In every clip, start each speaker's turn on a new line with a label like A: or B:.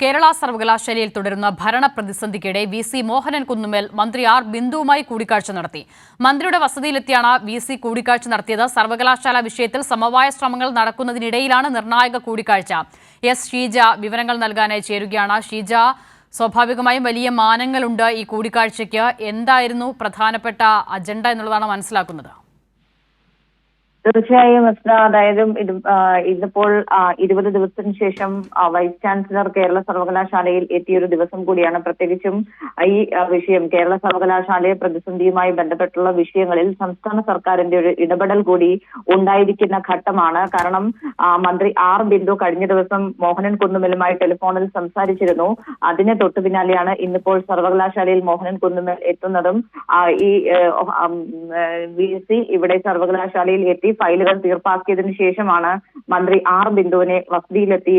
A: കേരള സർവകലാശാലയിൽ തുടരുന്ന ഭരണ പ്രതിസന്ധിക്കിടെ വി സി മോഹനൻ കുന്നുമേൽ മന്ത്രി ആർ ബിന്ദുവുമായി കൂടിക്കാഴ്ച നടത്തി. മന്ത്രിയുടെ വസതിയിലെത്തിയാണ് വി സി കൂടിക്കാഴ്ച നടത്തിയത്. സർവകലാശാല വിഷയത്തിൽ സമവായ ശ്രമങ്ങൾ നടക്കുന്നതിനിടയിലാണ് നിർണായക കൂടിക്കാഴ്ച. എസ് ഷീജ വിവരങ്ങൾ നൽകാനായി ചേരുകയാണ്. ഷീജ സ്വാഭാവികമായും വലിയ മാനങ്ങളുണ്ട് ഈ കൂടിക്കാഴ്ചയ്ക്ക്. എന്തായിരുന്നു പ്രധാനപ്പെട്ട അജണ്ട എന്നുള്ളതാണ് മനസ്സിലാക്കുന്നത്?
B: തീർച്ചയായും അതായത് ഇത് ഇതിപ്പോൾ ഇരുപത് ദിവസത്തിന് ശേഷം വൈസ് ചാൻസലർ കേരള സർവകലാശാലയിൽ എത്തിയൊരു ദിവസം കൂടിയാണ്. പ്രത്യേകിച്ചും ഈ വിഷയം കേരള സർവകലാശാലയെ പ്രതിസന്ധിയുമായി ബന്ധപ്പെട്ടുള്ള വിഷയങ്ങളിൽ സംസ്ഥാന സർക്കാരിന്റെ ഒരു ഇടപെടൽ കൂടി ഉണ്ടായിരിക്കുന്ന ഘട്ടമാണ്. കാരണം മന്ത്രി ആർ ബിന്ദു കഴിഞ്ഞ ദിവസം മോഹനൻ കുന്നുമലുമായി ടെലിഫോണിൽ സംസാരിച്ചിരുന്നു. അതിനെ തൊട്ടു പിന്നാലെയാണ് ഇന്നിപ്പോൾ സർവകലാശാലയിൽ മോഹനൻ കുന്നുമൽ എത്തുന്നതും ഈ വി ഇവിടെ സർവകലാശാലയിൽ എത്തി. ഫയലുകൾ തീർപ്പാക്കിയതിനു ശേഷമാണ് മന്ത്രി ആർ ബിന്ദുവിനെ വസതിയിലെത്തി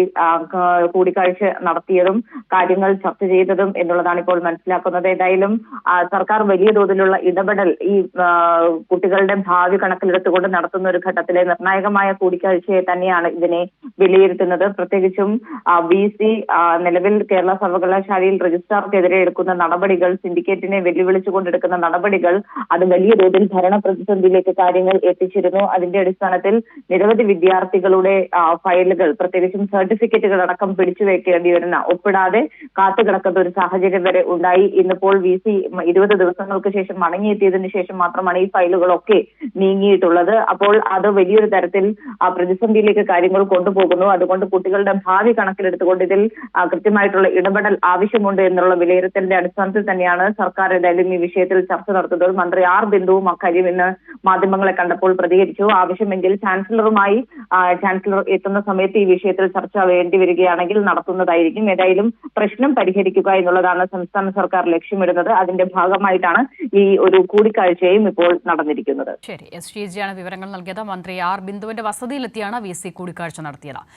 B: കൂടിക്കാഴ്ച നടത്തിയതും കാര്യങ്ങൾ ചർച്ച ചെയ്തതും എന്നുള്ളതാണ് ഇപ്പോൾ മനസ്സിലാക്കുന്നത്. ഏതായാലും സർക്കാർ വലിയ തോതിലുള്ള ഇടപെടൽ ഈ കുട്ടികളുടെ ഭാവി കണക്കിലെടുത്തുകൊണ്ട് നടത്തുന്ന ഒരു ഘട്ടത്തിലെ നിർണായകമായ കൂടിക്കാഴ്ചയെ തന്നെയാണ് ഇതിനെ വിലയിരുത്തുന്നത്. പ്രത്യേകിച്ചും ബി സി നിലവിൽ കേരള സർവകലാശാലയിൽ രജിസ്ട്രാർക്കെതിരെ എടുക്കുന്ന നടപടികൾ സിൻഡിക്കേറ്റിനെ വെല്ലുവിളിച്ചുകൊണ്ടെടുക്കുന്ന നടപടികൾ അത് വലിയ തോതിൽ ഭരണ പ്രതിസന്ധിയിലേക്ക് കാര്യങ്ങൾ എത്തിച്ചിരുന്നു. അതിന്റെ അടിസ്ഥാനത്തിൽ നിരവധി വിദ്യാർത്ഥികളുടെ ഫയലുകൾ പ്രത്യേകിച്ചും സർട്ടിഫിക്കറ്റുകൾ അടക്കം പിടിച്ചു വെക്കേണ്ടി വരുന്ന ഒപ്പിടാതെ കാത്തുകിടക്കുന്ന ഒരു സാഹചര്യം വരെ ഉണ്ടായി. ഇന്നിപ്പോൾ വി സി ഇരുപത് ദിവസങ്ങൾക്ക് ശേഷം മടങ്ങിയെത്തിയതിനു ശേഷം മാത്രമാണ് ഈ ഫയലുകളൊക്കെ നീങ്ങിയിട്ടുള്ളത്. അപ്പോൾ അത് വലിയൊരു തരത്തിൽ പ്രതിസന്ധിയിലേക്ക് കാര്യങ്ങൾ കൊണ്ടുപോകുന്നു. അതുകൊണ്ട് കുട്ടികളുടെ ഭാവി കണക്കിലെടുത്തുകൊണ്ട് ഇതിൽ കൃത്യമായിട്ടുള്ള ഇടപെടൽ ആവശ്യമുണ്ട് എന്നുള്ള വിലയിരുത്തലിന്റെ അടിസ്ഥാനത്തിൽ തന്നെയാണ് സർക്കാർ എന്തായാലും ഈ വിഷയത്തിൽ ചർച്ച നടത്തുന്നത്. മന്ത്രി ആർ ബിന്ദുവും അക്കാര്യം ഇന്ന് മാധ്യമങ്ങളെ കണ്ടപ്പോൾ പ്രതികരിച്ചു. ആവശ്യമെങ്കിൽ ചാൻസലറുമായി ചാൻസലർ എത്തുന്ന സമയത്ത് ഈ വിഷയത്തിൽ ചർച്ച വേണ്ടി വരികയാണെങ്കിൽ നടത്തുന്നതായിരിക്കും. ഏതായാലും പ്രശ്നം പരിഹരിക്കുക എന്നുള്ളതാണ് സംസ്ഥാന സർക്കാർ ലക്ഷ്യമിടുന്നത്. അതിന്റെ ഭാഗമായിട്ടാണ് ഈ ഒരു കൂടിക്കാഴ്ചയും ഇപ്പോൾ നടന്നിരിക്കുന്നത്.
A: ശരി. എസ് ഷീജയാണ് വിവരങ്ങൾ നൽകിയത്. മന്ത്രി ആർ ബിന്ദുവിന്റെ വസതിയിലെത്തിയാണ് വി സി കൂടിക്കാഴ്ച നടത്തിയത്.